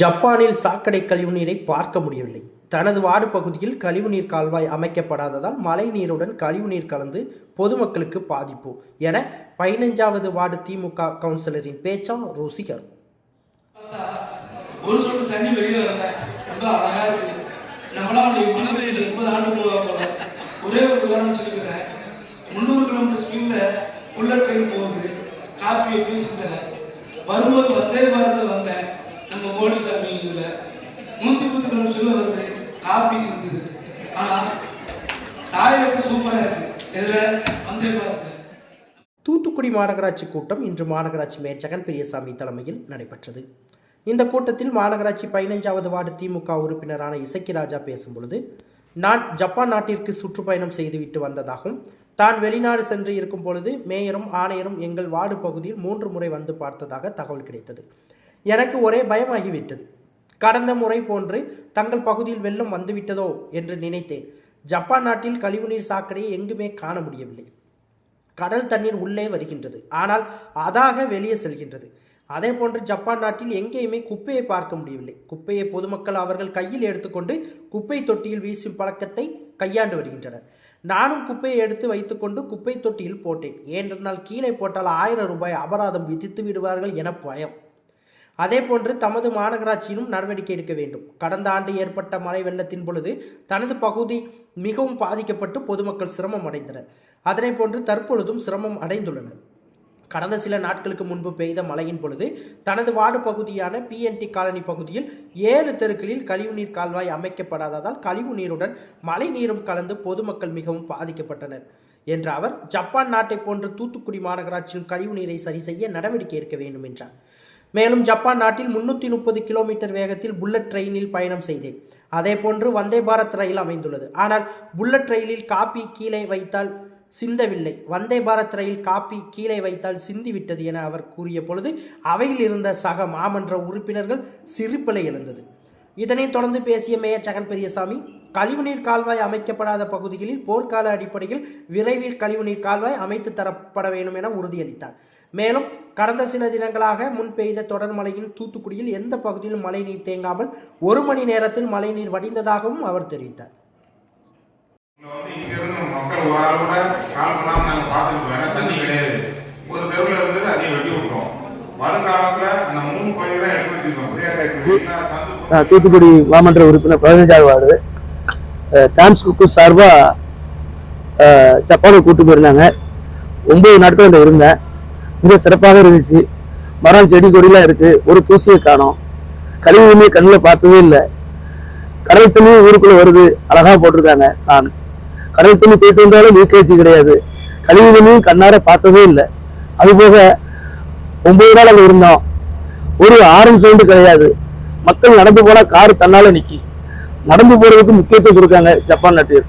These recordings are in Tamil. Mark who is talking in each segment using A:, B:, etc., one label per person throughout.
A: ஜப்பானில் சாக்கடை கழிவுநீரை பார்க்க முடியவில்லை. தனது வார்டு பகுதியில் கழிவுநீர் கால்வாய் அமைக்கப்படாததால் மழைநீருடன் கழிவுநீர் கலந்து பொதுமக்களுக்கு பாதிப்பு என பதினைஞ்சாவது வார்டு திமுக கவுன்சிலரின் பேச்சாம் ருசிகர்.
B: ஒரு சொட்டு தண்ணி வெளியில வரல. ரொம்ப அழகா இருக்கு. நம்மளாம் அப்படி மனது ஆண்டு போக ஒரே ஒரு உதாரணம் சொல்லிக்கிறேன். முந்நூறு கிலோமீட்டர் ஸ்பீட்ல புல்லட் ட்ரெயின் போகுது. காப்பி எப்படி சிந்தனை வரும்போது வந்தே பாரத்தில் வந்தேன். நம்ம மோடி சாமி இதுல நூத்தி பத்து நிமிஷம் வருது காப்பி சிந்துது ஆனா டாய்லெட் சூப்பரா இருக்கு. இதுல வந்தே பாருங்க.
A: தூத்துக்குடி மாநகராட்சி கூட்டம் இன்று மாநகராட்சி மேயர் ஜெகன் பெரியசாமி தலைமையில் நடைபெற்றது. இந்த கூட்டத்தில் மாநகராட்சி பதினைஞ்சாவது வார்டு திமுக உறுப்பினரான இசக்கி ராஜா பேசும்பொழுது நான் ஜப்பான் நாட்டிற்கு சுற்றுப்பயணம் செய்துவிட்டு வந்ததாகவும் தான் வெளிநாடு சென்று இருக்கும் பொழுது மேயரும் ஆணையரும் எங்கள் வார்டு பகுதியில் மூன்று முறை வந்து பார்த்ததாக தகவல் கிடைத்தது. எனக்கு ஒரே பயமாகிவிட்டது. கடந்த முறை போன்று தங்கள் பகுதியில் வெள்ளம் வந்துவிட்டதோ என்று நினைத்தேன். ஜப்பான் நாட்டில் கழிவுநீர் சாக்கடையை எங்குமே காண முடியவில்லை. கடல் தண்ணீர் உள்ளே வருகின்றது. ஆனால் அதாக வெளியே செல்கின்றது. அதே போன்று ஜப்பான் நாட்டில் எங்கேயுமே குப்பையை பார்க்க முடியவில்லை. குப்பையை பொதுமக்கள் அவர்கள் கையில் எடுத்துக்கொண்டு குப்பை தொட்டியில் வீசும் பழக்கத்தை கையாண்டு வருகின்றனர். நானும் குப்பையை எடுத்து வைத்துக்கொண்டு குப்பை தொட்டியில் போட்டேன். ஏனென்றால் கீழே போட்டால் ஆயிரம் ரூபாய் அபராதம் விதித்து விடுவார்கள் என பயம். அதே போன்று தமது மாநகராட்சியிலும் நடவடிக்கை எடுக்க வேண்டும். கடந்த ஆண்டு ஏற்பட்ட மழை வெள்ளத்தின் பொழுது தனது பகுதி மிகவும் பாதிக்கப்பட்டு பொதுமக்கள் சிரமம் அடைந்தனர். அதனை போன்று தற்பொழுதும் சிரமம் அடைந்துள்ளனர். கடந்த சில நாட்களுக்கு முன்பு பெய்த மழையின் பொழுது தனது வார்டு பகுதியான பிஎன்டி காலனி பகுதியில் ஏழு தெருக்களில் கழிவுநீர் கால்வாய் அமைக்கப்படாததால் கழிவு நீருடன் மழை நீரும் கலந்து பொதுமக்கள் மிகவும் பாதிக்கப்பட்டனர் என்ற அவர் ஜப்பான் நாட்டை போன்று தூத்துக்குடி மாநகராட்சியில் கழிவு நீரை சரி செய்ய நடவடிக்கை எடுக்க வேண்டும் என்றார். மேலும் ஜப்பான் நாட்டில் முன்னூற்றி முப்பது கிலோமீட்டர் வேகத்தில் புல்லட் ட்ரெயினில் பயணம் செய்தேன். அதேபோன்று வந்தே பாரத் ரயில் அமைந்துள்ளது. ஆனால் புல்லட் ரயிலில் காப்பி கீழே வைத்தால் சிந்தவில்லை. வந்தே பாரத் ரயில் காப்பி கீழே வைத்தால் சிந்திவிட்டது என அவர் கூறிய பொழுது அவையில் இருந்த சக மாமன்ற உறுப்பினர்கள் சிரிப்பலை எழுந்தது. இதனைத் தொடர்ந்து பேசிய மேயர் ஜெகன் பெரியசாமி கழிவுநீர் கால்வாய் அமைக்கப்படாத பகுதிகளில் போர்க்கால அடிப்படையில் விரைவில் கழிவுநீர் கால்வாய் அமைத்து தரப்பட வேண்டும் என உறுதியளித்தார். மேலும் கடந்த சில தினங்களாக முன் பெய்த தொடர் மழையின் தூத்துக்குடியில் எந்த பகுதியிலும் மழைநீர் தேங்காமல் ஒரு மணி நேரத்தில் மழைநீர் வடிந்ததாகவும் அவர் தெரிவித்தார்.
C: ஒரு தெருவில் வெட்டி விட்டோம் வருங்காலத்துல அந்த மூணு தான் எடுத்து வச்சிருக்கோம்.
D: தூத்துக்குடி மாமன்ற உறுப்பினர் பதினஞ்சாவது வார்டு. டாம்ஸ் குக்கு சார்பாக ஜப்பானுக்கு கூட்டு போயிருந்தாங்க. ஒன்பது நாட்கள் அங்கே இருந்தேன். மிக சிறப்பாக இருந்துச்சு. மரம் செடி கொடிலாம் இருக்குது ஒரு தூசியை காணோம். கழிவுமே கண்ணில் பார்த்ததே இல்லை. கடல் தண்ணி ஊருக்குள்ளே வருது. அழகாக போட்டிருக்காங்க நான். கடல் தண்ணி போயிட்டு வந்தாலும் லீக்கேஜ் கிடையாது. கழிவு தண்ணியும் கண்ணார பார்த்ததே இல்லை. அதுபோக ஒன்பது நாள் அங்கே இருந்தோம். ஒரு ஆரன் சவுண்டு கிடையாது. மக்கள் நடந்து போனால் கார் தன்னால் நிற்கி நடந்து போறதுக்கு முக்கியத்துவம் கொடுக்காங்க ஜப்பான் நாட்டில்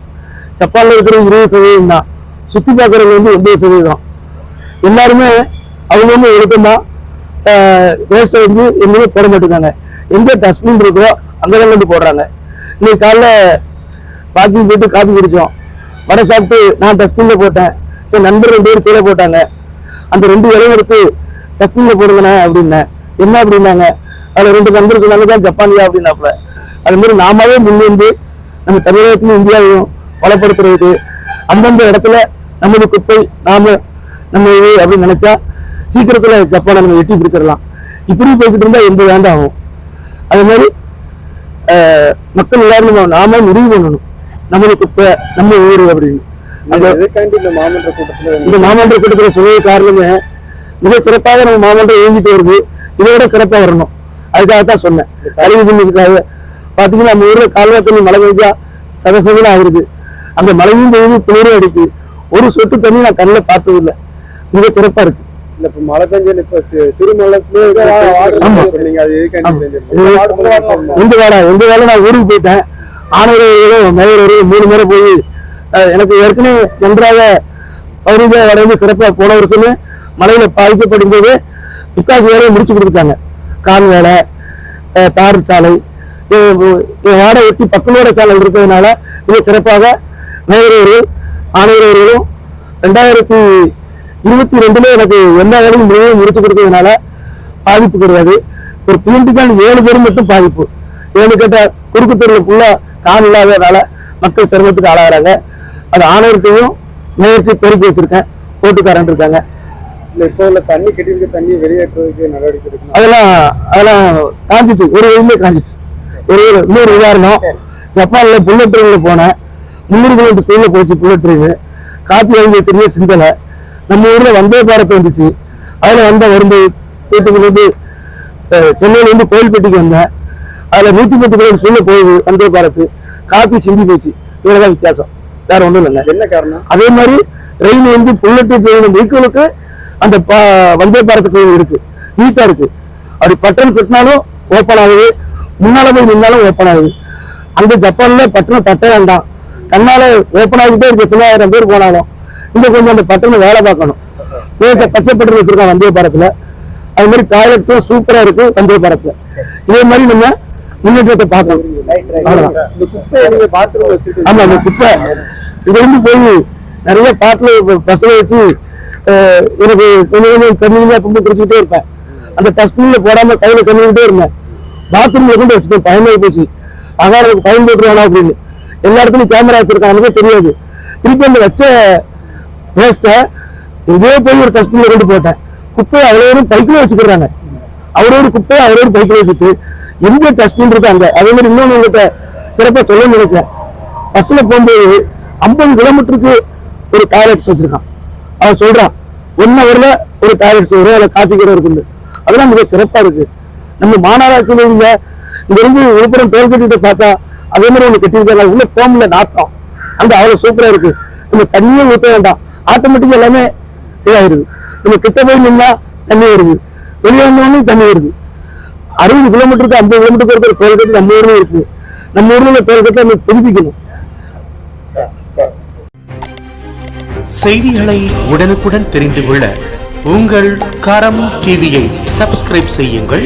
D: ஜப்பான்ல இருக்கிற இருபது சதவீதம் தான். சுத்தி பார்க்கறது வந்து ஒன்பது சதவீதம். எல்லாருமே அவங்க வந்து ஒழுக்கமா வேஸ்ட் வந்து எங்கேயுமே போட மாட்டேங்காங்க எங்க டஸ்ட்பின் இருக்கோ அங்கதான் வந்து போடுறாங்க. இன்னைக்கு காலைல வாக்கிங் போயிட்டு காபி குடிச்சோம். வடை சாப்பிட்டு நான் டஸ்ட்பின்ல போட்டேன். என் நண்பர் ரெண்டு பேர் கீழே போட்டாங்க. அந்த ரெண்டு இலையும் எடுத்து டஸ்ட்பின்ல போடுங்கண்ணே அப்படின்னேன். என்ன அப்படின்னாங்க? அதுல ரெண்டு நண்பர் சொன்னாங்க தான் ஜப்பானியா அப்படின்னாப்ல அது மாதிரி நாமாவே முன்வந்து நம்ம தமிழகத்திலும் இந்தியாவையும் வளப்படுத்துறதுக்கு அந்தந்த இடத்துல நமது குப்பை நாம நம்ம இது அப்படின்னு நினைச்சா சீக்கிரத்துல ஜப்பானை நம்ம எட்டி பிடிச்சிடலாம். இப்படி போய்கிட்டு இருந்தா எண்பது ஆண்டு ஆகும் அது மாதிரி மக்கள் எல்லாரும் நாம முடிவு பண்ணணும். நம்மளுக்கு குப்பை நம்ம ஊரு அப்படின்னு.
E: இந்த மாமன்ற கூட்டத்துல
D: இந்த மாமன்ற கூட்டத்தில் சொல்ல காரணமே மிக சிறப்பாக நம்ம மாமன்றம் இயங்கிட்டு வருது. இதை விட சிறப்பா வரணும். அதுக்காக தான் சொன்னேன் கழிவு தண்ணிக்காக பாத்தீங்கன்னா நம்ம ஊர்ல கால்வாய் தண்ணி மழை பெஞ்சா சதசதம் ஆகுது அந்த மழையும் பெய்யுது குளிரும் அடிக்கு ஒரு சொட்டு தண்ணி நான் கண்ணில் பார்த்தது இல்லை மிக சிறப்பா இருக்கு.
E: இல்ல இப்ப மழை பெஞ்சல் இப்ப வரணும்.
D: எந்த வேலை எந்த வேலை நான் ஊருக்கு போயிட்டேன். ஆணையர் மேயர் மூணு முறை போய் எனக்கு ஏற்கனவே நன்றாக பௌரிக வரைந்து சிறப்பாக போன வருஷமே மழையில பாதிக்கப்படும் போது முக்காசு வேலையை முடிச்சு கொடுத்துட்டாங்க. கான் வேலை தார் சாலை என் என் வாடை ஒட்டி பக்கமோட சாலை இருக்கிறதுனால மிக சிறப்பாக மேயர் அவர்கள் ஆணையர் அவர்களும் ரெண்டாயிரத்தி இருபத்தி ரெண்டுல எனக்கு எல்லா வேலையும் முழுவதும் முடிச்சு கொடுத்ததுனால பாதிப்பு கிடையாது. ஒரு பிஎன்டிக்கான ஏழு பேர் மட்டும் பாதிப்பு. ஏன்னு கேட்டா குறுக்கு தெருவில் ஃபுல்லா கால் இல்லாததால மக்கள் சிரமத்துக்கு ஆளாகிறாங்க. அது ஆணையர்கிட்டையும் மேயர்கிட்டையும் பெருக்கி வச்சிருக்கேன். ஓட்டுக்காரன் இருக்காங்க.
E: இப்போ உள்ள தண்ணி கட்டியிருக்க தண்ணி வெளியேற்றுறதுக்கு நடவடிக்கை
D: அதெல்லாம் அதெல்லாம் காஞ்சிட்டு ஒரு வயசுல காஞ்சிட்டு. ஒரு இன்னொரு உதாரணம் ஜப்பான்ல புல்லட் ட்ரெயின்ல போனேன். முன்னூறு கிலோமீட்டர் ஸ்பீட்ல போச்சு புல்லட் ட்ரெயின் காப்பி வாங்கி வச்சிருந்த சிந்தலை. நம்ம ஊர்ல வந்தே பாரத் வந்துச்சு. அதுல வந்த வந்து சென்னையில இருந்து கோயில்பட்டிக்கு வந்தேன். அதுல நூத்தி பத்து கிலோமீட்டர் ஸ்பீட்ல போகுது வந்தே பாரத். காப்பி சிந்தி போச்சு. இவ்வளவுதான் வித்தியாசம். வேற ஒண்ணும் இல்லைங்க
E: என்ன காரணம்?
D: அதே மாதிரி ட்ரெயின் வந்து புல்லட் ட்ரெயின் வெஹிக்கிளுக்கு அந்த வந்தே பாரத் ட்ரெயின் இருக்கு. நீட்டா இருக்கு. அப்படி பட்டன் கட்டினாலும் ஓப்பன் ஆகுது. முன்னால போய் நின்னாலும் ஓப்பன் ஆகுது. அந்த ஜப்பான்ல பட்டணம் தட்ட வேண்டாம் தன்னால ஓப்பன் ஆகிட்டே இருக்கு தொள்ளாயிரம் பேர் போனாலும் இங்க கொஞ்சம் அந்த பட்டணம் வேலை பார்க்கணும். பேச பச்சை பட்டன் வந்தே படத்துல அது மாதிரி டாய்லெட்ஸும் சூப்பரா இருக்கு வந்தே பாரத்ல. இதே மாதிரி நம்ம முன்னேற்றத்தை பார்க்கணும். அவ்வளவுதான்.
E: இந்த
D: ஆமா அந்த குப்பை. இது வந்து போய் நிறைய பாட்டில் பசங்க வச்சு எனக்கு கொஞ்சம் கொஞ்சம் தண்ணியில கும்பிட்டு குடிச்சுக்கிட்டே இருப்பேன். அந்த டஸ்ட்பின்ல போடாம கையில சொல்லிக்கிட்டே இருந்தேன். பாத்ரூம்ல கொண்டு வச்சுட்டேன் பயமாயி போச்சு. அகாரத்துக்கு பயன் போட்டு அப்படின்னு. எல்லா இடத்துலயும் கேமரா வச்சிருக்காங்க. தெரியாது. திருப்பி அந்த வச்ச வேஸ்ட்டை இதே போய் ஒரு டஸ்ட்பின்ல கொண்டு போட்டேன். குப்பையை அவ்வளோ பைக்கில் வச்சுக்கிறாங்க அவரோட குப்பையை அவரோட பைக்கில் வச்சுட்டு எந்த டஸ்ட்பின் இருக்கு அங்கே? அதே மாதிரி இன்னொன்று உங்கள்கிட்ட சிறப்பாக சொல்ல நினைக்கிறேன். பஸ்ஸில் போகும்போது ஐம்பது கிலோமீட்டருக்கு ஒரு டாய்லெட்ஸ் வச்சிருக்கான். அவன் சொல்றான் ஒன் ஹவர்ல ஒரு டாய்லெட்ஸ் வரும். அதில் காஃபி கூட இருக்குது அதெல்லாம் மிக சிறப்பாக இருக்குது நம்ம மாநகராட்சியில் இருந்த இங்கிருந்து விழுப்புரம் பேர் கட்டிட்டு பார்த்தா அதே மாதிரி ஒன்று கட்டியிருக்காங்க. உள்ள போம்ல நாட்டம் அங்க அவ்வளவு சூப்பரா இருக்கு. நம்ம தண்ணியே ஊற்ற வேண்டாம். ஆட்டோமேட்டிக்காக எல்லாமே இதாகிருது. நம்ம கிட்ட போய் நின்னா தண்ணி வருது. வெளியே வந்தோடனே தண்ணி வருது. அறுபது கிலோமீட்டருக்கு ஐம்பது கிலோமீட்டருக்கு இருக்கிற கட்டி நம்ம ஊர்லேயும் இருக்கு. நம்ம ஊர்ல உள்ள கட்டி நம்ம புதுப்பிக்கணும்.
F: செய்திகளை உடனுக்குடன் தெரிந்து கொள்ள உங்கள் கரம் டிவியை சப்ஸ்கிரைப் செய்யுங்கள்.